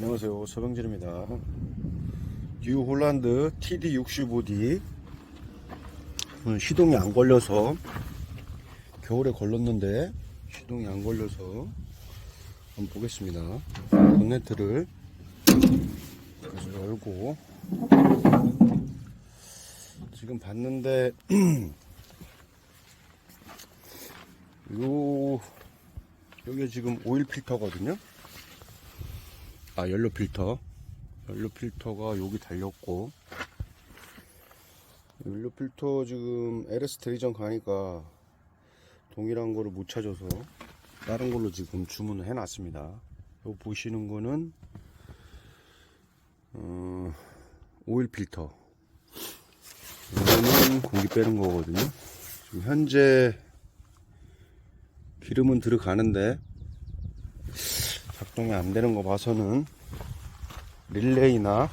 안녕하세요. 서병진입니다. 뉴 홀란드 TD65D 오늘 시동이 안 걸려서 겨울에 걸렸는데 시동이 안 걸려서 한번 보겠습니다. 본네트를 열고 지금 봤는데 요 여기 지금 오일 필터거든요 아 연료 필터. 연료 필터가 여기 달렸고. 연료 필터 지금 LS 대리점 가니까 동일한 거를 못 찾아서 다른 걸로 지금 주문을 해 놨습니다. 여기 보시는 거는 어, 오일 필터. 이거는 공기 빼는 거거든요. 지금 현재 기름은 들어가는데 작동이 안 되는 거 봐서는 릴레이나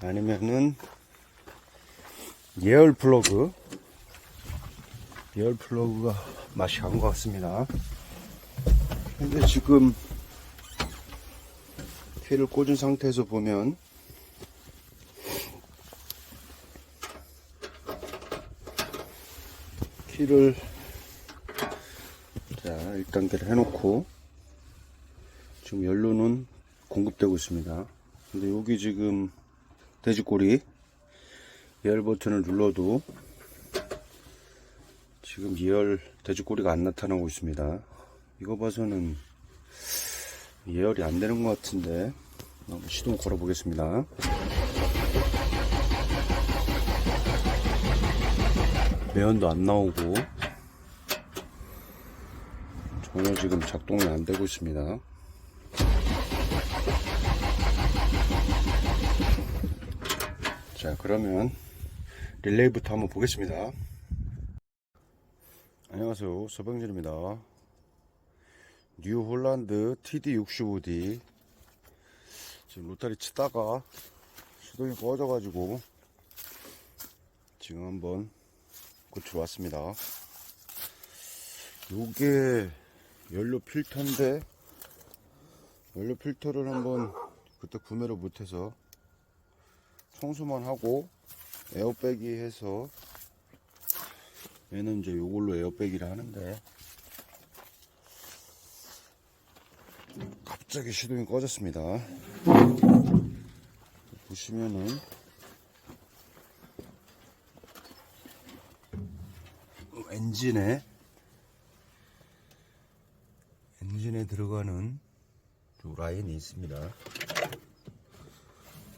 아니면은 예열 플러그 예열 플러그가 맛이 간 것 같습니다. 현재 지금 키를 꽂은 상태에서 보면 키를 자 1단계를 해놓고 지금 연료는 공급되고 있습니다. 근데 여기 지금 돼지꼬리 예열 버튼을 눌러도 지금 예열 돼지꼬리가 안 나타나고 있습니다. 이거 봐서는 예열이 안 되는 것 같은데 한번 시동 걸어 보겠습니다. 매연도 안 나오고 전혀 지금 작동이 안 되고 있습니다. 자, 그러면 릴레이부터 한번 보겠습니다. 안녕하세요. 서병진입니다. 뉴 홀란드 TD65D 지금 로타리 치다가 시동이 꺼져 가지고 지금 한번 고쳐 왔습니다. 요게 연료 필터인데 연료 필터를 한번 그때 구매를 못해서 청소만 하고 에어백이 해서 얘는 이제 요걸로 에어백이라 하는데 갑자기 시동이 꺼졌습니다 보시면은 엔진에 엔진에 들어가는 요 라인이 있습니다.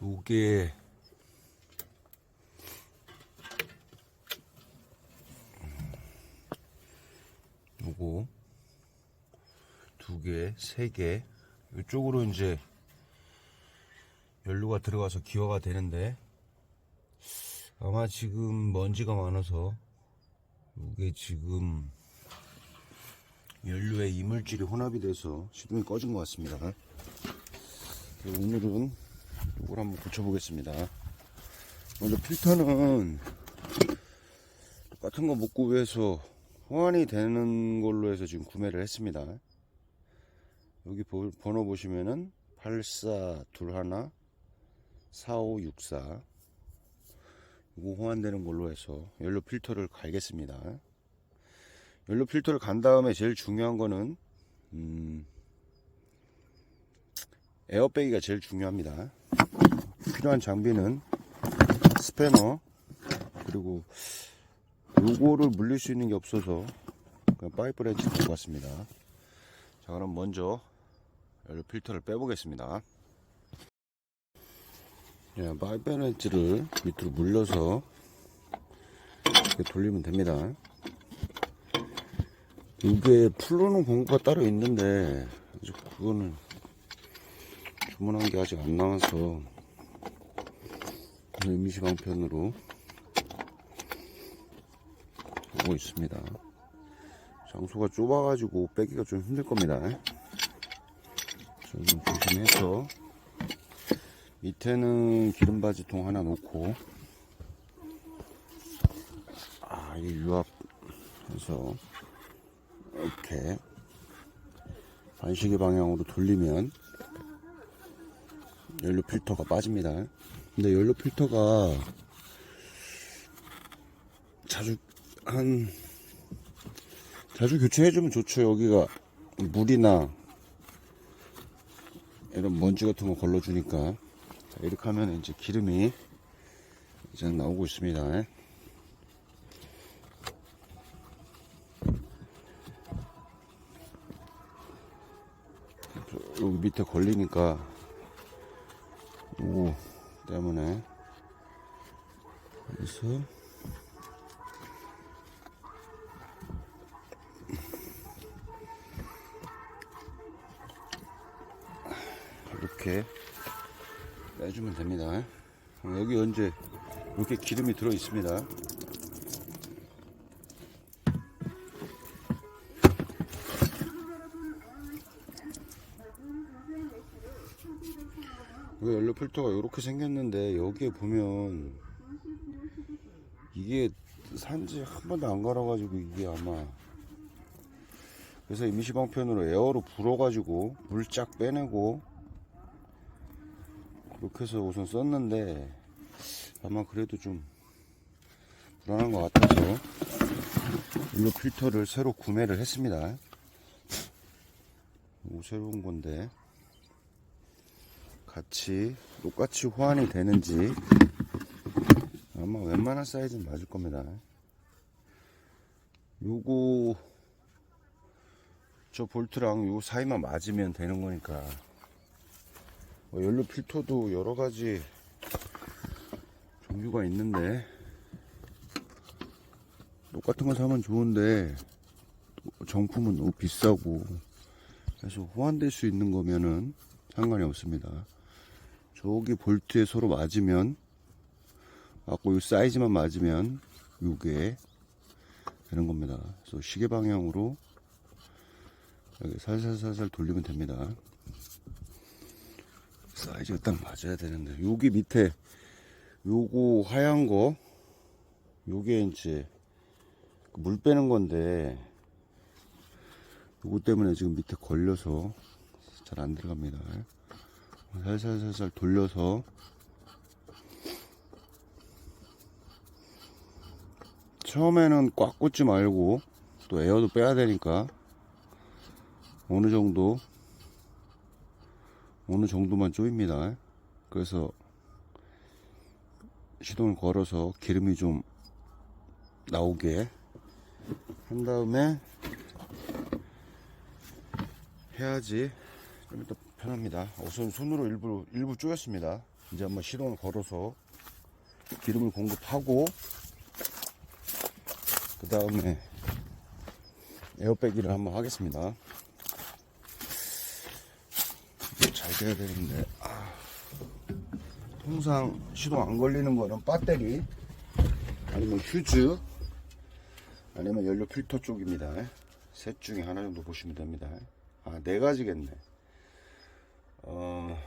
요게 요거 두 개, 세 개. 이쪽으로 이제 연료가 들어가서 기화가 되는데 아마 지금 먼지가 많아서 이게 지금 연료에 이물질이 혼합이 돼서 시동이 꺼진 것 같습니다. 오늘은 이걸 한번 고쳐보겠습니다. 먼저 필터는 똑같은 거못 구해서 호환이 되는 걸로 해서 지금 구매를 했습니다. 여기 보- 번호 보시면은 8421 4564 이거 호환되는 걸로 해서 연료 필터를 갈겠습니다. 연료 필터를 간 다음에 제일 중요한 거는 음, 에어백이가 제일 중요합니다. 필요한 장비는 스패너 그리고 요거를 물릴 수 있는 게 없어서 그냥 파이프 렌치 갖고 왔습니다. 자 그럼 먼저 연료 필터를 빼보겠습니다. 예, 파이프 렌치를 밑으로 물려서 이렇게 돌리면 됩니다. 이게 풀어놓은 공구가 따로 있는데 아직 그거는 주문한 게 아직 안 나와서 임시 방편으로 보고 있습니다. 장소가 좁아가지고 빼기가 좀 힘들 겁니다. 좀 조심해서 밑에는 기름 바지통 하나 놓고 아, 이 유압해서 이렇게 반시계 방향으로 돌리면 연료 필터가 빠집니다. 근데 연료 필터가 자주 한 자주 교체해주면 좋죠. 여기가 물이나 이런 먼지 같은 거 걸러주니까 자, 이렇게 하면 이제 기름이 이제 나오고 있습니다. 여기 밑에 걸리니까 오 때문에 그래서 이렇게 빼주면 됩니다. 어, 여기 언제 이렇게 기름이 들어 있습니다. 왜 연료 필터가 이렇게 생겼는데 여기에 보면 이게 산지 한 번도 안 갈아가지고 이게 아마 그래서 임시방편으로 에어로 불어가지고 물 쫙 빼내고 그렇게 해서 우선 썼는데 아마 그래도 좀 불안한 것 같아서 연료 필터를 새로 구매를 했습니다. 오, 새로운 건데 같이 똑같이 호환이 되는지 아마 웬만한 사이즈는 맞을 겁니다. 요거 저 볼트랑 요 사이만 맞으면 되는 거니까 뭐 연료 필터도 여러 가지 종류가 있는데 똑같은 거 사면 좋은데 정품은 너무 비싸고 그래서 호환될 수 있는 거면은 상관이 없습니다. 저기 볼트에 서로 맞으면 맞고 이 사이즈만 맞으면 요게 되는 겁니다. 그래서 시계 방향으로 살살살살 돌리면 됩니다. 사이즈가 딱 맞아야 되는데 여기 밑에 요거 하얀 거 요게 이제 그물 빼는 건데 요거 때문에 지금 밑에 걸려서 잘 안 들어갑니다. 살살살살 돌려서 처음에는 꽉 꽂지 말고 또 에어도 빼야 되니까 어느 정도 어느 정도만 조입니다. 그래서 시동을 걸어서 기름이 좀 나오게 한 다음에 해야지 좀더 편합니다. 우선 손으로 일부 일부 쪼였습니다. 이제 한번 시동을 걸어서 기름을 공급하고 그 다음에 에어백기를 한번 하겠습니다. 이게 잘 돼야 되는데 아, 통상 시동 안 걸리는 거는 배터리 아니면 휴즈 아니면 연료 필터 쪽입니다. 셋 중에 하나 정도 보시면 됩니다. 아, 네 가지겠네. 어,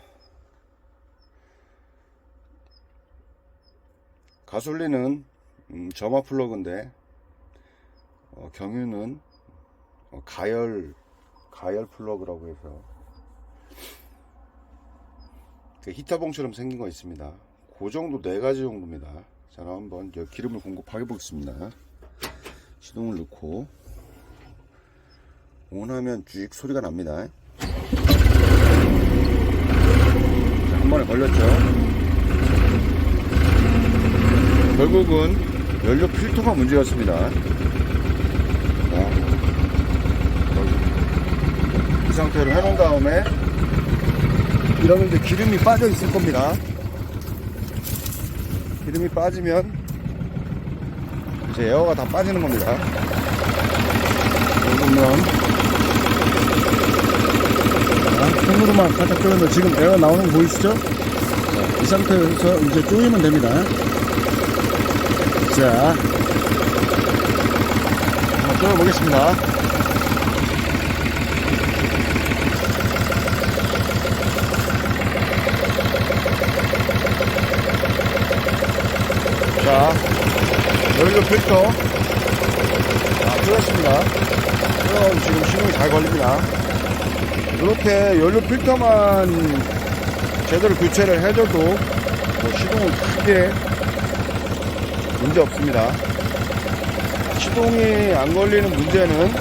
가솔린은 음, 점화 플러그인데 어, 경유는 어, 가열 가열 플러그라고 해서 그 히터봉처럼 생긴 거 있습니다. 그 정도 네 가지 정도입니다. 자, 그럼 한번 저 기름을 공급해 보겠습니다. 시동을 넣고 온하면 쭉 소리가 납니다. 자, 한 번에 걸렸죠. 결국은 연료 필터가 문제였습니다. 이 상태로 해놓은 다음에 이러면 이제 기름이 빠져 있을 겁니다. 기름이 빠지면 이제 에어가 다 빠지는 겁니다. 자, 손으로만 살짝 조이면 지금 에어 나오는 거 보이시죠? 자, 이 상태에서 이제 조이면 됩니다. 자, 한번 조여보겠습니다. 자, 연료 필터. 자, 조였습니다. 그럼 지금 시동이 잘 걸립니다. 이렇게 연료 필터만 제대로 교체를 해줘도 뭐 시동은 크게 문제 없습니다. 시동이 안 걸리는 문제는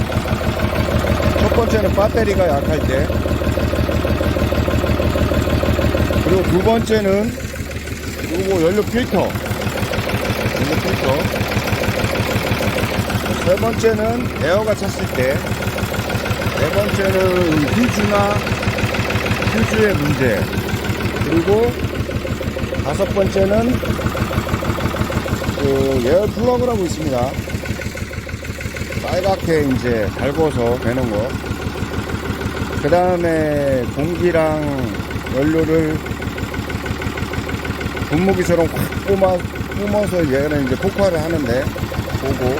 첫 번째는 배터리가 약할 때 그리고 두 번째는 요거 연료 필터 필터 세 번째는 에어가 찼을 때 네 번째는 휴즈나 휴즈의 문제 그리고 다섯 번째는 그 에어 플러그라고 있습니다 빨갛게 이제 달궈서 되는 거. 그 다음에 공기랑 연료를 분무기처럼 확 뿜어, 뿜어서 얘는 이제 폭발을 하는데, 보고.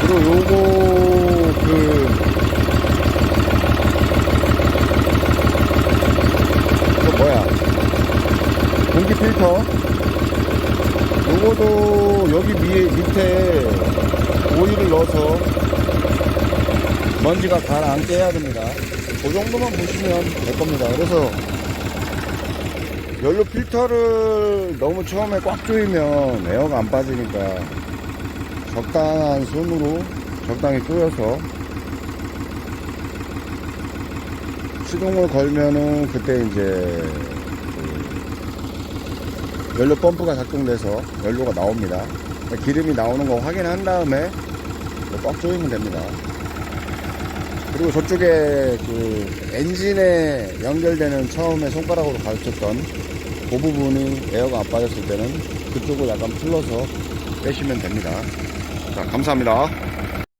그리고 요거, 그, 그 뭐야. 공기 필터. 요거도 여기 위에, 밑에 오일을 넣어서 먼지가 가라앉게 해야 됩니다. 그 정도만 보시면 될 겁니다. 그래서 연료 필터를 너무 처음에 꽉 조이면 에어가 안 빠지니까 적당한 손으로 적당히 조여서 시동을 걸면은 그때 이제 그 연료 펌프가 작동돼서 연료가 나옵니다. 기름이 나오는 거 확인한 다음에 꽉 조이면 됩니다. 그리고 저쪽에 그 엔진에 연결되는 처음에 손가락으로 가르쳤던 그 부분이 에어가 안 빠졌을 때는 그쪽을 약간 풀러서 빼시면 됩니다. 자, 감사합니다.